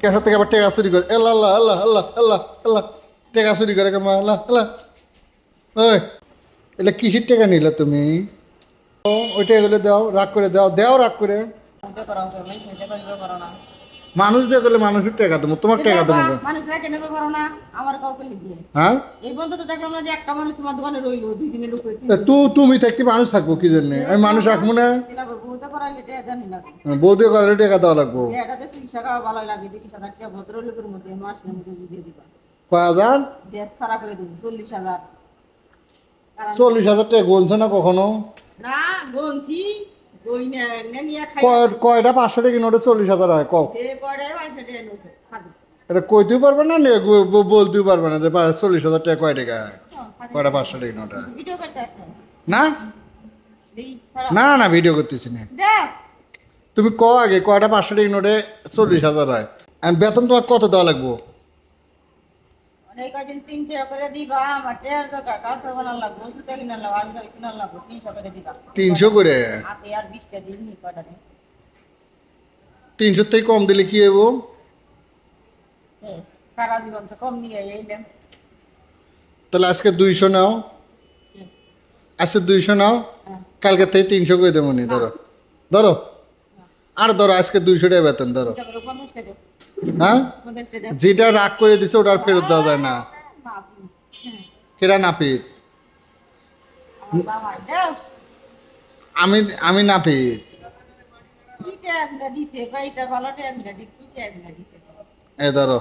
ক্যাশার থেকে আবার টেকা চুরি করে। আল্লাহ আল্লাহ আল্লাহ আল্লাহ আল্লাহ আল্লাহ টেকা চুরি করে কেমন আল্লাহ আল্লাহ ওই এটা কিসের টেকা নিলে তুমি? ও, ওই টেকাগুলো দাও রাগ করে দাও দাও রাগ করে। মানুষ দিয়ে করলে মানুষের টেকা দেবো তোমার টেকা দেবো কেন? মানুষ পারো না? আমার কাউকে লিখবে হ্যাঁ? এই বন্ধু তো দেখলাম না যে একটা মানুষ তোমার দোকানে রইল দুই দিনের উপরে। তু তুমি থাকতে মানুষ থাকব কি জন্য? আমি মানুষ রাখব না? বৌদি করলে টেকা দেওয়া লাগবো। এটাতে চিকিৎসা খাওয়া ভালো লাগে তিরিশ হাজার টাকা ভদ্রলোকের মধ্যে মাসের মধ্যে দিয়ে দিবা। কয় হাজার? দেশ সারা করে দেবো চল্লিশ হাজার। চল্লিশ হাজার টাকা গুনছে না কখনো? না কয়টা? পাঁচশো টাকা নোটে চল্লিশ হাজার হয় ক যে করে পয়সা দিয়ে নেবে খাবে। এটা কইতেও পারবে না বলতেও পারবে না যে চল্লিশ হাজার টাকা কয় টাকা হয়? কয়টা পাঁচশো টাকা নোট হয়? না? না না ভিডিও করতেছি না। তুমি ক আগে কয়টা পাঁচশো টাকা নোটে চল্লিশ হাজার হয়। আর বেতন তোমার কত দেওয়া লাগবো? তিনশো করে তিনশো থেকে কম দিলে কি হব তাহলে আজকে দুইশো নাও। আজকে দুইশো নাও। হ্যাঁ। কালকে থেকে তিনশো করে দেবো নি ধরো। ধরো। আর ধরো আজকে দুইশো টাকা বেতন ধরো। হ্যাঁ? যেটা রাগ করে দিছে ওটা আর ফেরত দেওয়া যায় না। হ্যাঁ, কেরা নাপিত। আমি আমি নাপিত। এ ধরো।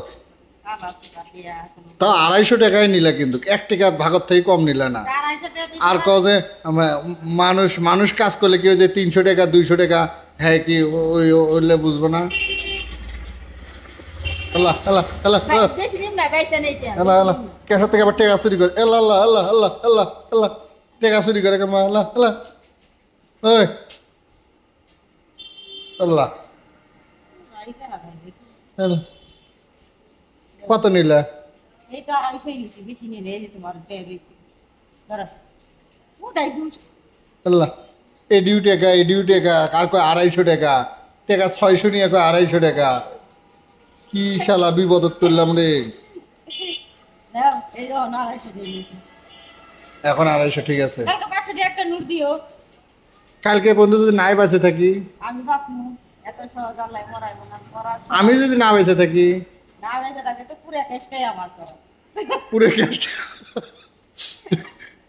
তাও আড়াইশো টাকায় নিলা কিন্তু এক টাকা ভাগত থেকে কম নিলা না। আর কও যে মানুষ মানুষ কাজ করলে কি যে তিনশো টাকা দুইশো টাকা হ্যাঁ কি ওই ওইলে বুঝব না? আল্লাহ আল্লাহ আল্লাহ আল্লাহ। আল্লাহ। ক্যাশার থেকে আবার টেকা চুরি করে? আল্লাহ আল্লাহ আল্লাহ আল্লাহ আল্লাহ আল্লাহ টেকা চুরি করে কেমন? আল্লাহ আল্লাহ। ওই। আল্লাহ। বাড়িতে রাখা দেখি। আল্লাহ। কত নিলা? এই তো আড়াইশোই নিচ্ছি বেশি নিয়ে তোমার আল্লাহ টাকা টাকা আর কয় আড়াইশো টাকা? টাকা ছয়শো নিয়ে কয় আড়াইশো টাকা? কি শালা বিপদত করলাম রে? নিয়েছি এখন আড়াইশো ঠিক আছে। একটা দিও। কালকে বন্ধু যদি নাই বেঁচে থাকি? আমি বাপমু এত সহজ আল্লাহ মরাইব না আমি যদি না বেঁচে থাকি? না বেঁচে থাকে তো পুরো কেসটাই আমার করো পুরো কেসটা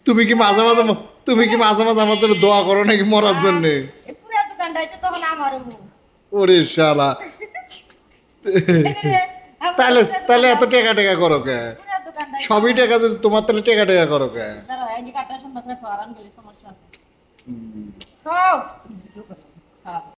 তুমি কি মাঝে মাঝে তুমি কি মাঝে মাঝে আমার জন্য দোয়া করো নাকি মরার জন্য? এই দোকানটাইতে তখন আমার ওরে শালা। তাহলে তাহলে এত টেকা টেকা করো কে? সবই টাকা যদি তোমার তাহলে টেকা টেকা করো কে? সমস্যা।